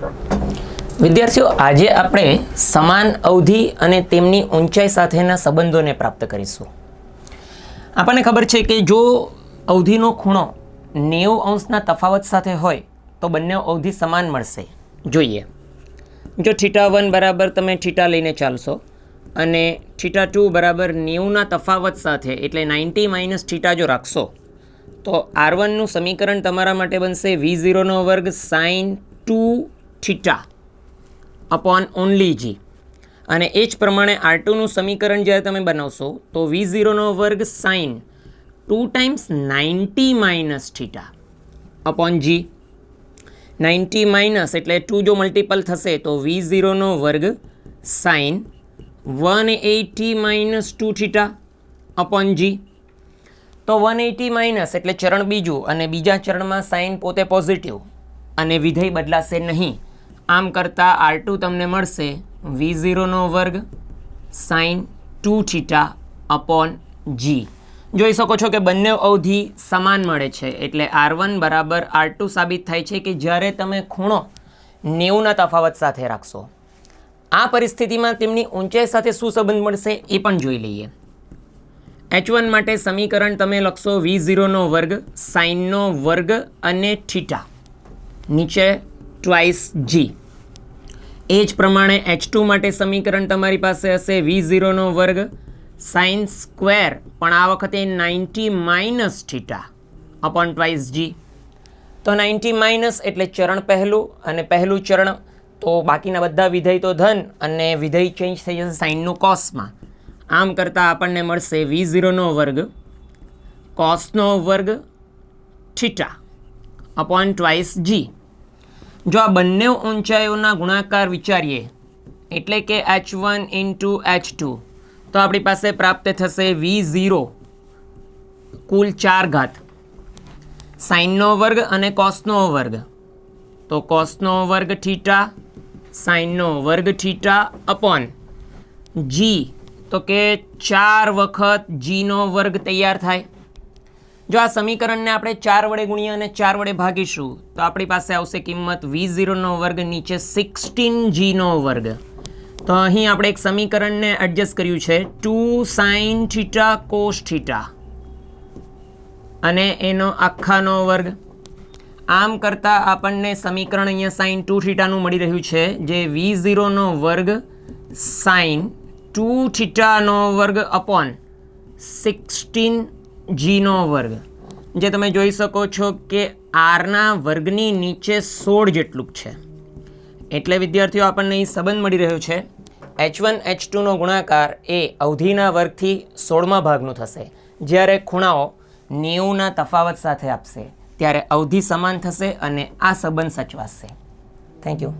વિદ્યાર્થીઓ, આજે આપણે સમાન અવધિ અને તેમની ઊંચાઈ સાથેના સંબંધોને પ્રાપ્ત કરીશું. આપણને ખબર છે કે જો અવધિનો ખૂણો નેવું અંશના તફાવત સાથે હોય, તો બંને અવધિ સમાન મળશે. જોઈએ. જો થીટા વન બરાબર તમે થીટા લઈને ચાલશો અને થીટા ટુ બરાબર નેવુંના તફાવત સાથે, એટલે નાઇન્ટી માઇનસ થીટા જો રાખશો, તો આર વનનું સમીકરણ તમારા માટે બનશે વી ઝીરોનો વર્ગ sine two theta, upon only g અને એ જ પ્રમાણે આર ટુનું સમીકરણ જ્યારે તમે બનાવશો, તો વી ઝીરોનો વર્ગ sine two times ninety minus theta, upon g ninety minus એટલે ટુ જો મલ્ટિપલ થશે, તો વી ઝીરોનો વર્ગ sine one eighty minus two theta, upon g તો વન એટી માઇનસ એટલે ચરણ બીજું, અને બીજા ચરણમાં સાઇન પોતે પોઝિટિવ, અને વિધેય બદલાશે નહીં. આમ કરતાં આર ટુ તમને મળશે. વી ઝીરોનો વર્ગ sine two theta upon g જોઈ શકો છો કે બંને અવધિ સમાન મળે છે. એટલે આર વન બરાબર આર ટુ સાબિત થાય છે કે જ્યારે તમે ખૂણો નેવુંના તફાવત સાથે રાખશો. આ પરિસ્થિતિમાં તેમની ઊંચાઈ સાથે શું સંબંધ મળશે એ પણ જોઈ લઈએ. એચ વન માટે સમીકરણ તમે લખશો વી ઝીરોનો વર્ગ સાઇનનો વર્ગ અને થીટા નીચે ટ્વાઇસ જી એ જ પ્રમાણે એચ ટુ માટે સમીકરણ તમારી પાસે હશે વી ઝીરોનો વર્ગ સાઇન સ્ક્વેર પણ આ વખતે ninety minus theta upon twice g તો નાઇન્ટી માઇનસ એટલે ચરણ પહેલું અને પહેલું ચરણ. તો બાકીના બધા વિધેય તો ધન અને વિધેય ચેન્જ થઈ જશે સાઇનનું કોસમાં આમ કરતાં આપણને મળશે વી ઝીરોનો વર્ગ કોસનો વર્ગ થીટા અપોન ટ્વાઇસ જી જો આ બંને ઊંચાઈઓના ગુણાકાર વિચારીએ, એટલે કે H one into H two તો આપણી પાસે પ્રાપ્ત થશે વી ઝીરો કુલ ચાર ઘાત. સાઇનનો વર્ગ અને કોસનો વર્ગ. તો કોસનો વર્ગ થીટા સાઇનનો વર્ગ થીટા અપોન. જી તો કે ચાર વખત જીનો વર્ગ તૈયાર થાય. જો આ સમીકરણને આપણે ચાર વડે ગુણીએ અને ચાર વડે ભાગીશું, તો આપણી પાસે આવશે કિંમત વી ઝીરોનો વર્ગ નીચે સિક્સટીન જીનો વર્ગ. તો અહીં આપણે એક સમીકરણને એડજસ્ટ કર્યું છે two sine theta cos theta અને એનો આખાનો વર્ગ. આમ કરતાં આપણને સમીકરણ અહીંયા સાઇન ટુ થીટાનું મળી રહ્યું છે, જે વી ઝીરોનો વર્ગ સાઇન ટુ થીટાનો વર્ગ અપોન સિક્સટીન જીનો વર્ગ. જે તમે જોઈ શકો છો કે આરના વર્ગની નીચે સોળ જેટલું છે. એટલે વિદ્યાર્થીઓ, આપણને અહીં સંબંધ મળી રહ્યો છે. એચ વન એચ ટુનો ગુણાકાર એ અવધિના વર્ગથી સોળમા ભાગનું થશે. જ્યારે ખૂણાઓ નેવુંના તફાવત સાથે આપશે. ત્યારે અવધિ સમાન થશે અને આ સંબંધ સચવાશે. Thank you